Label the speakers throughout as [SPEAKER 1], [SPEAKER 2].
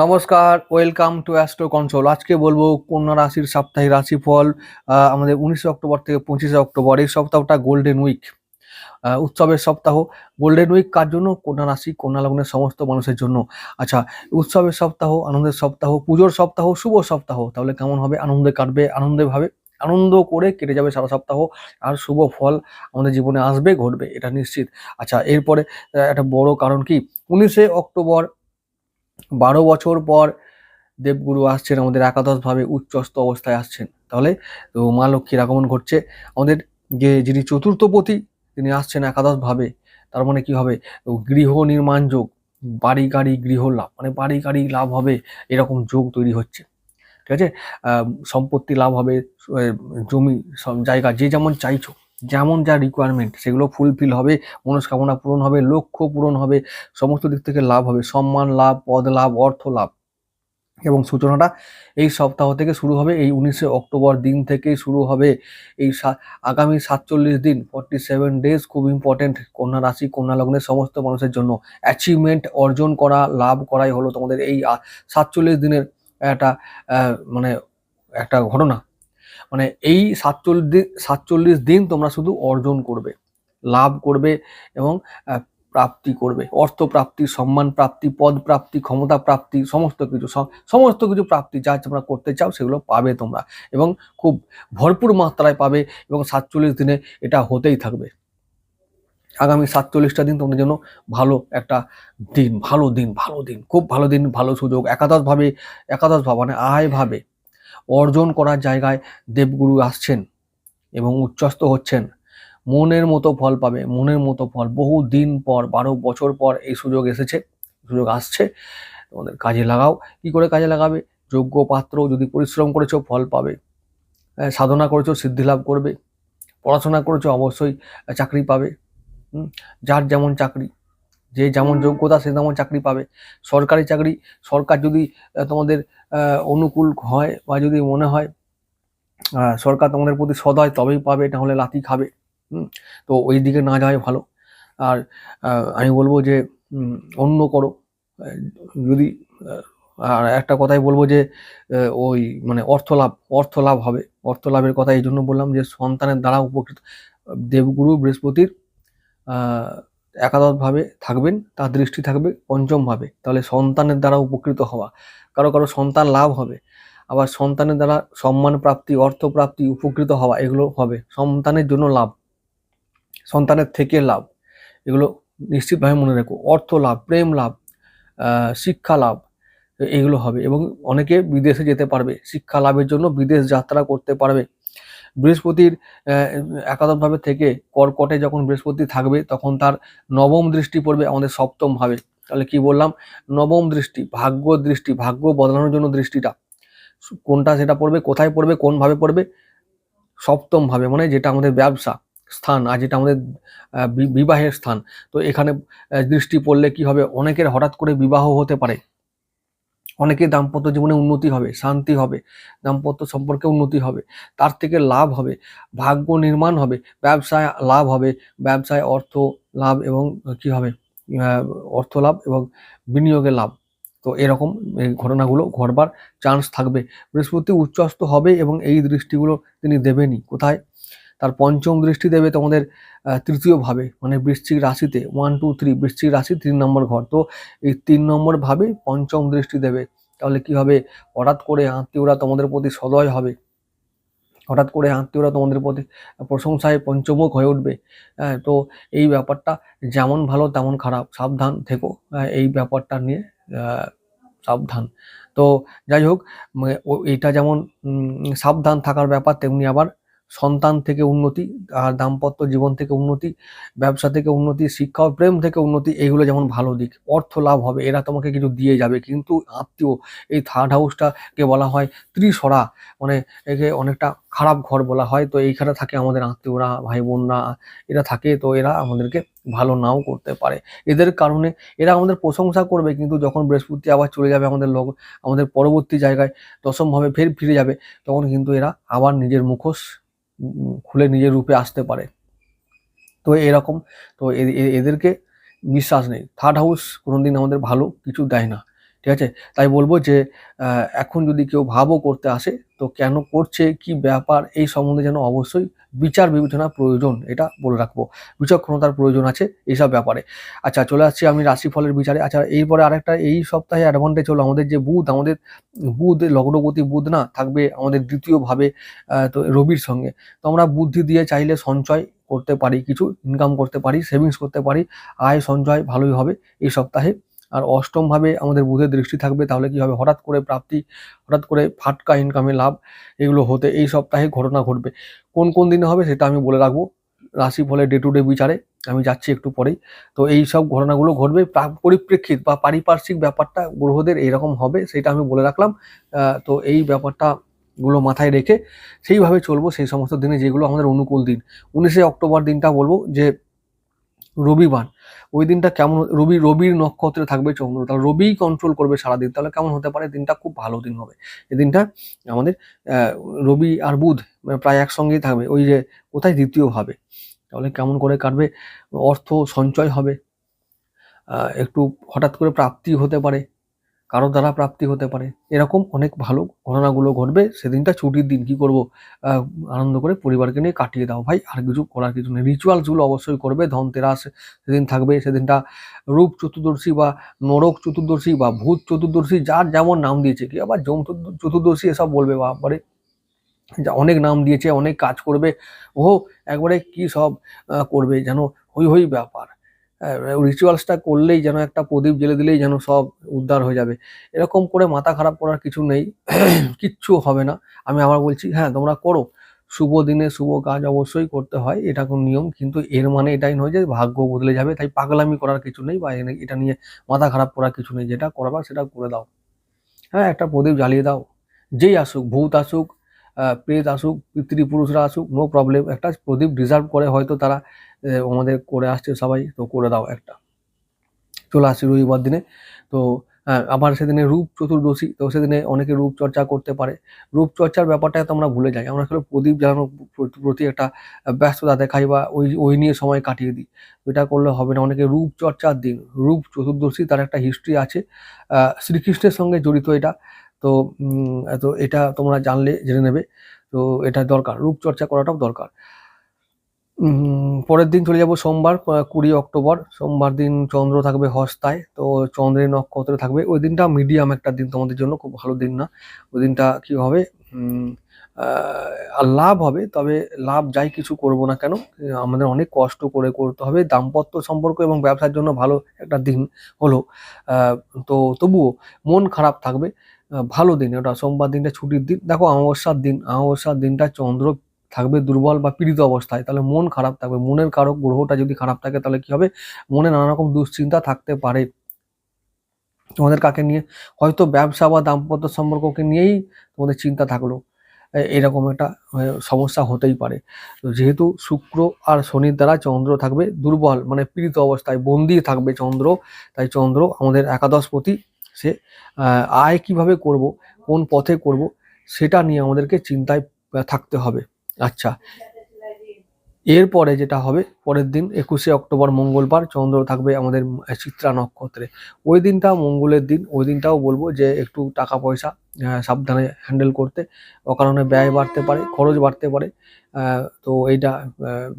[SPEAKER 1] নমস্কার, welcome to astro console. আজকে বলব কন্যা রাশির সাপ্তাহিক রাশিফল আমাদের উনিশে অক্টোবর থেকে পঁচিশে অক্টোবর। এই সপ্তাহটা গোল্ডেন উইক উৎসবের সপ্তাহ। গোল্ডেন উইক কার জন্য? কন্যা রাশি, কন্যা লগ্নের সমস্ত মানুষের জন্য। আচ্ছা উৎসবের সপ্তাহ, আনন্দের সপ্তাহ, পুজোর সপ্তাহ, শুভ সপ্তাহ, তাহলে কেমন হবে? আনন্দে কাটবে, আনন্দে ভাবে, আনন্দ করে কেটে যাবে সারা সপ্তাহ। আর শুভ ফল আমাদের জীবনে আসবে, ঘটবে, এটা নিশ্চিত। আচ্ছা এরপরে একটা বড় কারণ কি? উনিশে অক্টোবর বারো বছর পর দেবগুরু আসছেন, আমাদের একাদশভাবে উচ্চস্থ অবস্থায় আসছেন। তাহলে, তো মা লক্ষ্মীর আগমন ঘটছে। আমাদের যে, যিনি চতুর্থপতি, তিনি আসছেন একাদশভাবে। তার মানে কি হবে? গৃহ নির্মাণ যোগ, বাড়ি গাড়ি গৃহ লাভ মানে বাড়ি গাড়ি লাভ হবে, এরকম যোগ তৈরি হচ্ছে। ঠিক আছে? সম্পত্তি লাভ হবে জমি, সব জায়গা, যে যেমন চাইছো। যেমন যা রিকোয়ারমেন্ট সেগুলো ফুলফিল হবে, মনস্কামনা পূরণ হবে, লক্ষ্য পূরণ হবে, সমস্ত দিক থেকে লাভ হবে, সম্মান, লাভ, পদ, লাভ, অর্থ, লাভ। এবং সূচনাটা এই সপ্তাহ থেকে শুরু হবে, এই উনিশে অক্টোবর দিন থেকেই শুরু হবে। এই আগামী সাতচল্লিশ দিন ফর্টি সেভেন ডেজ খুব ইম্পর্টেন্ট কন্যা রাশি, কন্যা লগ্নের সমস্ত মানুষের জন্য। অ্যাচিভমেন্ট অর্জন করা, লাভ করাই হলো তোমাদের এই সাতচল্লিশ দিনের একটা মানে একটা ঘটনা। মানে এই সাতচল্লিশ সাতচল্লিশ দিন তোমরা শুধু অর্জন করবে, লাভ করবে এবং প্রাপ্তি করবে। অর্থ প্রাপ্তি, সম্মান প্রাপ্তি, পদ প্রাপ্তি, ক্ষমতা প্রাপ্তি, সমস্ত কিছু সমস্ত কিছু প্রাপ্তি যা তোমরা করতে চাও সেগুলো পাবে তোমরা এবং খুব ভরপুর মাত্রায় পাবে এবং সাতচল্লিশ দিনে এটা হতেই থাকবে। আগামী সাতচল্লিশটা দিন তোমাদের জন্য ভালো একটা দিন, ভালো দিন ভালো দিন, খুব ভালো দিন, ভালো সুযোগ, একাদশভাবে, একাদশ ভাব মানে আয়ভাবে অর্জন করার জায়গায় দেবগুরু আসছেন এবং উচ্চস্ত হচ্ছেন। মনের মতো ফল পাবে, মনের মতো ফল। বহু দিন পর, বারো বছর পর এই সুযোগ এসেছে, সুযোগ আসছে। তোমাদের কাজে লাগাও। কি করে কাজে লাগাবে? যোগ্য পাত্র যদি পরিশ্রম করেছ, ফল পাবে। সাধনা করেছ, সিদ্ধি লাভ করবে। পড়াশোনা করেছ, অবশ্যই চাকরি পাবে। যার যেমন চাকরি। যে যেমন যোগ্যতা সে তেমন চাকরি পাবে। সরকারি চাকরি সরকার যদি তোমাদের অনুকূল হয় বা যদি মনে হয় সরকার তোমাদের প্রতি সদয় তবেই পাবে নাহলে লাথি খাবে। তো ওই দিকে না যাওয়াই ভালো। আর আমি বলব যে অন্য করো। যদি আর একটা কথাই বলব যে ওই মানে অর্থ লাভ অর্থ লাভ হবে। অর্থ লাভের কথা এই জন্য বললাম যে সন্তানের দ্বারা উপকৃত দেবগুরু বৃহস্পতির একাদশভাবে থাকবেন, তার দৃষ্টি থাকবে পঞ্চম ভাবে তাহলে সন্তানের দ্বারা উপকৃত হওয়া। কারও কারও সন্তান লাভ হবে, আবার সন্তানের দ্বারা সম্মান প্রাপ্তি, অর্থ প্রাপ্তি, উপকৃত হওয়া, এগুলো হবে। সন্তানের জন্য লাভ, সন্তানের থেকে লাভ, এগুলো নিশ্চিতভাবে মনে রেখো। অর্থ লাভ, প্রেম লাভ শিক্ষা লাভ, এগুলো হবে। এবং অনেকে বিদেশে যেতে পারবে, শিক্ষা লাভের জন্য বিদেশ যাত্রা করতে পারবে। বৃহস্পতির একাদশভাবে থেকে কর্কটে যখন বৃহস্পতি থাকবে, তখন তার নবম দৃষ্টি পড়বে, আমাদের সপ্তম ভাবে। তাহলে কি বললাম? নবম দৃষ্টি, ভাগ্য দৃষ্টি, ভাগ্য বদলানোর জন্য দৃষ্টিটা। কোনটা সেটা পড়বে, কোথায় পড়বে কোনভাবে পড়বে? সপ্তম ভাবে মানে যেটা আমাদের ব্যবসা স্থান, আর যেটা আমাদের বিবাহের স্থান। তো এখানে দৃষ্টি পড়লে কি হবে? অনেকের হঠাৎ করে বিবাহ হতে পারে। অনেকের দাম্পত্য জীবনে উন্নতি হবে, শান্তি হবে, দাম্পত্য সম্পর্কে উন্নতি হবে, তার থেকে লাভ হবে, ভাগ্য নির্মাণ হবে, ব্যবসায় লাভ হবে, ব্যবসায় অর্থ লাভ এবং কি হবে? অর্থ লাভ এবং বিনিয়োগে লাভ। তো এরকম ঘটনাগুলো ঘটবার চান্স থাকবে। বৃহস্পতি উচ্চস্ত হবে এবং এই দৃষ্টিগুলো তিনি দেবেনই। কোথায়? তার পঞ্চম দৃষ্টি দেবে তোমাদের আহ, তৃতীয় ভাবে মানে বৃশ্চিক রাশিতে ওয়ান টু থ্রি বৃশ্চিক রাশি তিন নম্বর ঘর। তো এই তিন নম্বর ভাবে পঞ্চম দৃষ্টি দেবে। তাহলে কি হবে? হঠাৎ করে আত্মীয়রা তোমাদের প্রতি সদয় হবে। হঠাৎ করে আত্মীয়রা তোমাদের প্রতি প্রশংসায় পঞ্চমুখ হয়ে উঠবে। হ্যাঁ, তো এই ব্যাপারটা যেমন ভালো তেমন খারাপ। সাবধান থেকো। হ্যাঁ, এই ব্যাপারটা নিয়ে সাবধান। তো যাই হোক এটা যেমন সাবধান থাকার ব্যাপার তেমনি আবার সন্তান থেকে উন্নতি, আর দাম্পত্য জীবন থেকে উন্নতি, ব্যবসা থেকে উন্নতি, শিক্ষা ও প্রেম থেকে উন্নতি, এইগুলো যেমন ভালো দিক, অর্থ লাভ হবে, এরা তোমাকে কিছু দিয়ে যাবে। কিন্তু আত্মীয়, এই থার্ড হাউসটাকে বলা হয় ত্রিসরা মানে একে অনেকটা খারাপ ঘর বলা হয়। তো এইখানে থাকে আমাদের আত্মীয়রা ভাই বোনরা এরা থাকে, তো এরা আমাদেরকে ভালো নাও করতে পারে। এদের কারণে এরা আমাদের প্রশংসা করবে, কিন্তু যখন বৃহস্পতি আবার চলে যাবে আমাদের লগ, আমাদের পরবর্তী জায়গায়, দশমভাবে ফের ফিরে যাবে, তখন কিন্তু এরা আবার নিজের মুখোশ খুলে নিজের রূপে আসতে পারে। তো এরকম, তো এদেরকে বিশ্বাস নেই। থার্ড হাউস কোনোদিন আমাদের ভালো কিছু দেয় না। ঠিক আছে? তাই বলব যে এখন যদি কেউ ভাবও করতে আসে, তো কেন করছে, কি ব্যাপার, এই সম্বন্ধে যেন অবশ্যই বিচার বিবেচনা প্রয়োজন, এটা বলে রাখব। বিচক্ষণতার প্রয়োজন আছে এইসব ব্যাপারে। আচ্ছা চলে আসছি আমি রাশিফলের বিচারে। আচ্ছা এরপরে আরেকটা, এই সপ্তাহে অ্যাডভান্টেজ হলো আমাদের যে বুধ, আমাদের বুধ লগ্নপতি বুধ না, থাকবে আমাদের দ্বিতীয় ভাবে তো রবির সঙ্গে। তো আমরা বুদ্ধি দিয়ে চাইলে সঞ্চয় করতে পারি, কিছু ইনকাম করতে পারি সেভিংস করতে পারি, আয় সঞ্চয় ভালোই হবে এই সপ্তাহে। আর অষ্টম ভাবে আমাদের বুধের দৃষ্টি থাকবে, তাহলে কি হবে? হঠাৎ করে প্রাপ্তি, হঠাৎ করে ফাটকা ইনকামে লাভ, এগুলো হতে, এই সপ্তাহে ঘটনা ঘটবে। কোন কোন দিনে হবে সেটা আমি বলে রাখব। রাশি ফলে ডে টু ডে বিচারে আমি যাচ্ছি একটু পরেই। তো এই সব ঘটনাগুলো ঘটবে। পরিপ্রেক্ষিত বা পারিপার্শ্বিক ব্যাপারটা গ্রহদের এরকম হবে, সেটা আমি বলে রাখলাম। তো এই ব্যাপারটা গুলো মাথায় রেখে সেইভাবে চলবো। সেই সমস্ত দিনে যেগুলো আমাদের অনুকূল দিন। উনিশে অক্টোবর দিনটা বলব যে রবিবার ওই দিনটা কেমন রবি, রবির নক্ষত্রে থাকবে চন্দ্র। তাহলে রবি কন্ট্রোল করবে সারাদিন। তাহলে কেমন হতে পারে? দিনটা খুব ভালো দিন হবে। এই দিনটা আমাদের রবি আর বুধ মানে প্রায় একসঙ্গেই থাকবে। ওই যে কোথায় দ্বিতীয় ভাবে। তাহলে কেমন করে কাটবে? অর্থ সঞ্চয় হবে। একটু হঠাৎ করে প্রাপ্তি হতে পারে। কারও দ্বারা প্রাপ্তি হতে পারে। এরকম অনেক ভালো ঘটনাগুলো ঘটবে। সেদিনটা ছুটির দিন, কি করব? আনন্দ করে পরিবারকে নিয়ে কাটিয়ে দাও ভাই। আর কিছু করার কিছু নেই। রিচুয়ালসগুলো অবশ্যই করবে। ধনতেরাস সেদিন থাকবে, সেদিনটা রূপ চতুর্দশী বা নরক চতুর্দশী বা ভূত চতুর্দশী, যার যেমন নাম দিয়েছে, কি আবার যম চতুর- চতুর্দশী এসব বলবে বাবারে যা অনেক নাম দিয়েছে, অনেক কাজ করবে। ও একবারে কি সব করবে যেন? হই হই ব্যাপার। রিচুয়ালসটা করলেই যেন একটা প্রদীপ জ্বেলে দিলেই যেন সব উদ্ধার হয়ে যাবে। এরকম করে মাথা খারাপ করার কিছু নেই। কিচ্ছু হবে না। আমি আবার বলছি হ্যাঁ তোমরা করো। শুভ দিনে শুভ কাজ অবশ্যই করতে হয়, এটা কোনো নিয়ম। কিন্তু এর মানে এটাই নয় যে ভাগ্য বদলে যাবে। তাই পাগলামি করার কিছু নেই বা এটা নিয়ে মাথা খারাপ করার কিছু নেই। যেটা করবার সেটা করে দাও। হ্যাঁ একটা প্রদীপ জ্বালিয়ে দাও। যেই আসুক, ভূত আসুক প্রেত আসুক, পিতৃপুরুষরা আসুক নো প্রবলেম একটা প্রদীপ ডিজার্ভ করে হয়তো তারা আমাদের করে আসছে সবাই, তো করে দাও একটা। চলে আসছি রবিবার দিনে, তো আবার সেদিনে রূপ চতুর্দশী, তো সেদিনে অনেকে রূপ চর্চা করতে পারে। রূপ চর্চার ব্যাপারটা তো আমরা ভুলে যাই। আমরা আসলে প্রদীপ জ্বালানোর প্রতি- প্রতি একটা ব্যস্ততা দেখাই বা ওই ওই নিয়ে সময় কাটিয়ে দিই। এটা করলে হবে না। অনেকে রূপ চর্চার দিন, রূপ চতুর্দশী তার একটা হিস্ট্রি আছে। শ্রীকৃষ্ণের সঙ্গে জড়িত এটা। তো তো এটা তোমরা জানলে, জেনে নেবে। তো এটা দরকার, রূপচর্চা করাটাও দরকার। পরের দিন চলে যাব সোমবার কুড়ি অক্টোবর। সোমবার দিন চন্দ্র থাকবে হস্তায়, তো চন্দ্রের নক্ষত্রে থাকবে। ওই দিনটা মিডিয়াম একটা দিন তোমাদের জন্য, খুব ভালো দিন না। ওই দিনটা কি হবে? লাভ হবে, তবে লাভ যাই কিছু করব না কেন, আমাদের অনেক কষ্ট করে করতে হবে। দাম্পত্য সম্পর্ক এবং ব্যবসার জন্য ভালো একটা দিন হলো। তো তবুও মন খারাপ থাকবে। ভালো দিন ওটা সোমবার দিনটা ছুটির দিন। দেখো, অমাবস্যার দিন, অমাবস্যার দিনটা চন্দ্র থাকবে দুর্বল বা পীড়িত অবস্থায়, তাহলে মন খারাপ থাকবে। মনের কারক গ্রহটা যদি খারাপ থাকে, তাহলে কি হবে? মনে নানা রকম দুশ্চিন্তা থাকতে পারে। তোমাদের কাকে নিয়ে? হয়তো ব্যবসা বা দাম্পত্য সম্পর্ককে নিয়েই তোমাদের চিন্তা থাকল। এরকম একটা সমস্যা হতেই পারে। যেহেতু শুক্র আর শনির দ্বারা চন্দ্র থাকবে দুর্বল মানে পীড়িত অবস্থায়, বন্দি থাকবে চন্দ্র, তাই চন্দ্র আমাদের একাদশপতি সে আয় কীভাবে করব, কোন পথে করব, সেটা নিয়ে আমাদেরকে চিন্তায় থাকতে হবে। আচ্ছা। এরপরে যেটা হবে, পরের দিন একুশে অক্টোবর মঙ্গলবার চন্দ্র থাকবে আমাদের চিত্রা নক্ষত্রে। ওই দিনটা মঙ্গলের দিন, ওই দিনটাও বলব যে একটু টাকা পয়সা সাবধানে হ্যান্ডেল করতে। অকারণে ব্যয় বাড়তে পারে, খরচ বাড়তে পারে তো এইটা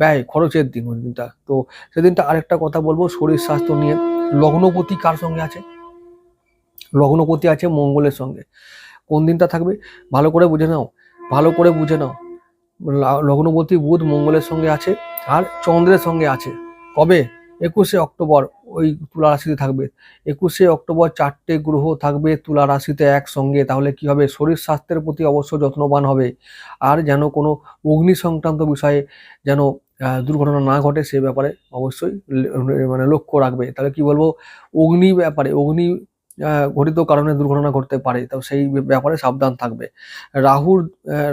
[SPEAKER 1] ব্যয়, খরচের দিন ওই দিনটা। তো সেদিনটা আরেকটা কথা বলব, শরীর স্বাস্থ্য নিয়ে। লগ্নপতি কার সঙ্গে আছে? লগ্নপতি আছে মঙ্গলের সঙ্গে। কোন দিনটা থাকবে? ভালো করে বুঝে নাও। ভালো করে বুঝে নাও। লগ্নপতি বুধ মঙ্গলের সঙ্গে আছে আর চন্দ্রের সঙ্গে আছে। কবে? একুশে অক্টোবর ওই তুলা রাশিতে থাকবে। একুশে অক্টোবর চারটে গ্রহ থাকবে তুলা রাশিতে একসঙ্গে। তাহলে কি হবে? শরীর স্বাস্থ্যের প্রতি অবশ্য যত্নবান হবে। আর যেন কোনো অগ্নি সংক্রান্ত বিষয়ে যেন দুর্ঘটনা না ঘটে সে ব্যাপারে অবশ্যই মানে লক্ষ্য রাখবে। তাহলে কি বলব? অগ্নি ব্যাপারে, অগ্নি ঘটিত কারণে দুর্ঘটনা ঘটতে পারে, তো সেই ব্যাপারে সাবধান থাকবে। রাহুর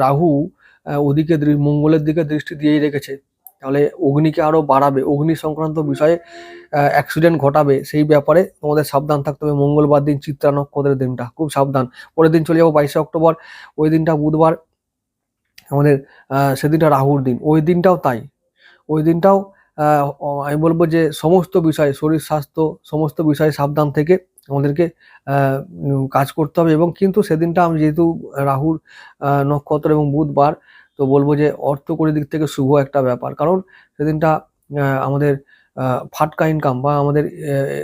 [SPEAKER 1] রাহু ওদিকে মঙ্গলের দিকে দৃষ্টি দিয়েই রেখেছে। তাহলে অগ্নিকে আরও বাড়াবে। অগ্নি সংক্রান্ত বিষয়ে অ্যাক্সিডেন্ট ঘটাবে, সেই ব্যাপারে তোমাদের সাবধান থাকতে হবে। মঙ্গলবার দিন চিত্রা নক্ষত্রের দিনটা, খুব সাবধান। পরের দিন চলে যাব বাইশে অক্টোবর। ওই দিনটা বুধবার, আমাদের সেদিনটা রাহুর দিন। ওই দিনটাও তাই। ওই দিনটাও আমি বলব যে সমস্ত বিষয়ে, শরীর, স্বাস্থ্য, সমস্ত বিষয়ে সাবধান থেকে আমাদেরকে কাজ করতে হবে। এবং কিন্তু সেদিনটা আমি যেহেতু রাহুর নক্ষত্র এবং বুধবার, তো বলব যে অর্থকরী দিক থেকে শুভ একটা ব্যাপার। কারণ সেদিনটা আমাদের ফাটকা ইনকাম বা আমাদের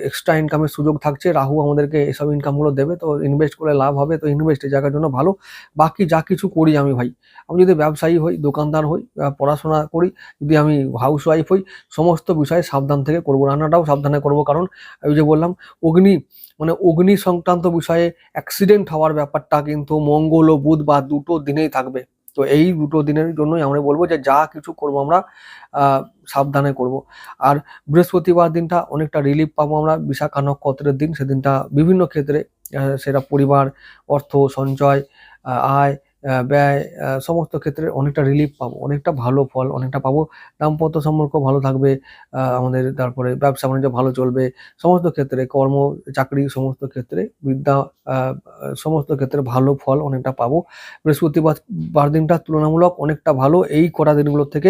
[SPEAKER 1] এক্সট্রা ইনকামের সুযোগ থাকছে, রাহু আমাদেরকে এসব ইনকামগুলো দেবে, তো ইনভেস্ট করলে লাভ হবে, তো ইনভেস্ট জায়গার জন্য ভালো। বাকি যা কিছু করি আমি ভাই, আমি যদি ব্যবসায়ী হই, দোকানদার হই পড়াশোনা করি, যদি আমি হাউস ওয়াইফ হই, সমস্ত বিষয়ে সাবধান থেকে করব, রান্নাটাও সাবধানে করব, কারণ ওই যে বললাম, অগ্নি মানে অগ্নি সংক্রান্ত বিষয়ে অ্যাক্সিডেন্ট হওয়ার ব্যাপারটা কিন্তু মঙ্গল ও বুধ বা দুটো দিনেই থাকবে। তো এই দুটো দিনের জন্যই আমরা বলব যে যা কিছু করব আমরা সাবধানে করব। আর বৃহস্পতিবার দিনটা অনেকটা রিলিফ পাবো আমরা বিশাখা নক্ষত্রের দিন, সেদিনটা বিভিন্ন ক্ষেত্রে সেটা পরিবার, অর্থ, সঞ্চয় আয় ব্যয় সমস্ত ক্ষেত্রে অনেকটা রিলিফ পাবো। অনেকটা ভালো ফল, অনেকটা পাবো। দাম্পত্য সম্পর্ক ভালো থাকবে আমাদের তারপরে ব্যবসা বাণিজ্য ভালো চলবে। সমস্ত ক্ষেত্রে কর্ম, চাকরি সমস্ত ক্ষেত্রে বিদ্যা সমস্ত ক্ষেত্রে ভালো ফল অনেকটা পাবো। বৃহস্পতিবার, বার দিনটা তুলনামূলক অনেকটা ভালো। এই কটা দিনগুলোর থেকে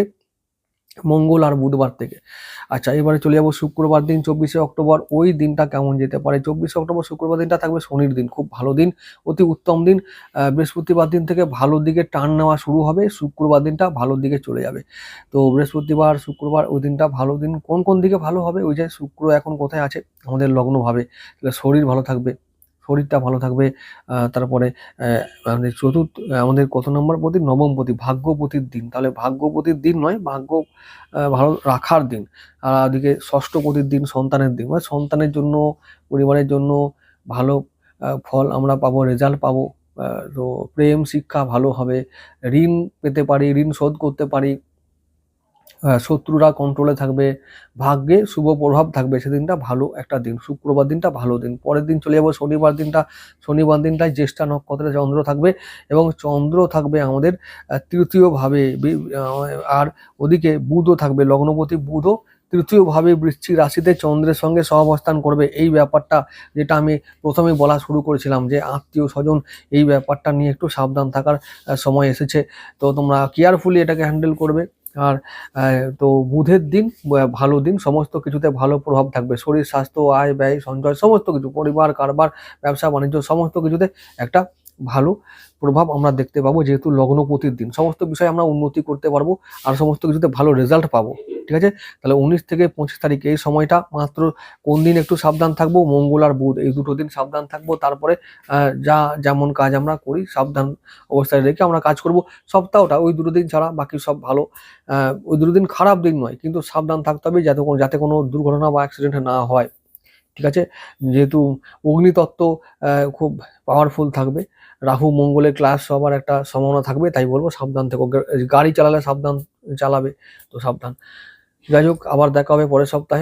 [SPEAKER 1] মঙ্গল আর বুধবার থেকে। আচ্ছা এবারে চলে যাব শুক্রবার দিন, চব্বিশে অক্টোবর। ওই দিনটা কেমন যেতে পারে? চব্বিশে অক্টোবর শুক্রবার দিনটা থাকবে শনির দিন, খুব ভালো দিন, অতি উত্তম দিন। বৃহস্পতিবার দিন থেকে ভালোর দিকে টার্ন নেওয়া শুরু হবে, শুক্রবার দিনটা ভালোর দিকে চলে যাবে। তো বৃহস্পতিবার, শুক্রবার ওই দিনটা ভালো দিন। কোন কোন দিকে ভালো হবে? ওই যে শুক্র এখন কোথায় আছে? আমাদের লগ্নভাবে। তাহলে শরীর ভালো থাকবে। শরীরটা ভালো থাকবে তারপরে আমাদের চতুর্থ, আমাদের কত নম্বর প্রতি? নবমপতি ভাগ্যপতির দিন। তাহলে ভাগ্যপতির দিন নয়, ভাগ্য ভালো রাখার দিন। আর ওদিকে ষষ্ঠপতির দিন সন্তানের দিন। মানে সন্তানের জন্য, পরিবারের জন্য ভালো ফল আমরা পাবো, রেজাল্ট পাবো তো প্রেম, শিক্ষা ভালো হবে। ঋণ পেতে পারি, ঋণ শোধ করতে পারি। শত্রুরা কন্ট্রোলে থাকবে, ভাগ্যে শুভ প্রভাব থাকবে, সেদিনটা ভালো একটা দিন। শুক্রবার দিনটা ভালো দিন। পরের দিন চলে যাব, শনিবার দিনটা, শনিবার দিনটায় জ্যেষ্ঠা নক্ষত্রে চন্দ্র থাকবে এবং চন্দ্র থাকবে আমাদের তৃতীয়ভাবে আর ওদিকে বুধও থাকবে, লগ্নপতি বুধও তৃতীয়ভাবে বৃশ্চিক রাশিতে চন্দ্রের সঙ্গে সহাবস্থান করবে। এই ব্যাপারটা যেটা আমি প্রথমে বলা শুরু করেছিলাম যে আত্মীয় স্বজন এই ব্যাপারটা নিয়ে একটু সাবধান থাকার সময় এসেছে। তো তোমরা কেয়ারফুলি এটাকে হ্যান্ডেল করবে। আর তো বুধের দিন ভালো দিন, সমস্ত কিছুতে ভালো প্রভাব থাকবে। শরীর, স্বাস্থ্য, আয়, ব্যয়, সঞ্চয়, সমস্ত কিছু, পরিবার, কারবার, ব্যবসা, বাণিজ্য, সমস্ত কিছুতে একটা ভালো প্রভাব আমরা দেখতে পাবো, যেহেতু লগ্নপতির দিন। সমস্ত বিষয়ে আমরা উন্নতি করতে পারব আর সমস্ত কিছুতে ভালো রেজাল্ট পাবো। ঠিক আছে? তাহলে উনিশ থেকে পঁচিশ তারিখ এই সময়টা মাত্র কোন দিন একটু সাবধান থাকব? মঙ্গল আর বুধ, এই দুটো দিন সাবধান থাকব। তারপরে যা যেমন কাজ আমরা করি, সাবধান অবস্থায় রেখে আমরা কাজ করব। সপ্তাহটা ওই দুটো দিন ছাড়া বাকি সব ভালো। ওই দুটো দিন খারাপ দিন নয়, কিন্তু সাবধান থাকতে হবে যাতে কোনো যাতে কোনো দুর্ঘটনা বা অ্যাক্সিডেন্ট না হয়। ঠিক আছে? যেহেতু অগ্নিতত্ত্ব খুব পাওয়ারফুল থাকবে। রাহু, মঙ্গলের ক্লাস হওয়ার একটা সম্ভাবনা থাকবে, তাই বলব সাবধান থেকো। গাড়ি চালালে সাবধান, চালাবে, তো সাবধান। যাই হোক, আবার দেখা হবে পরের সপ্তাহে।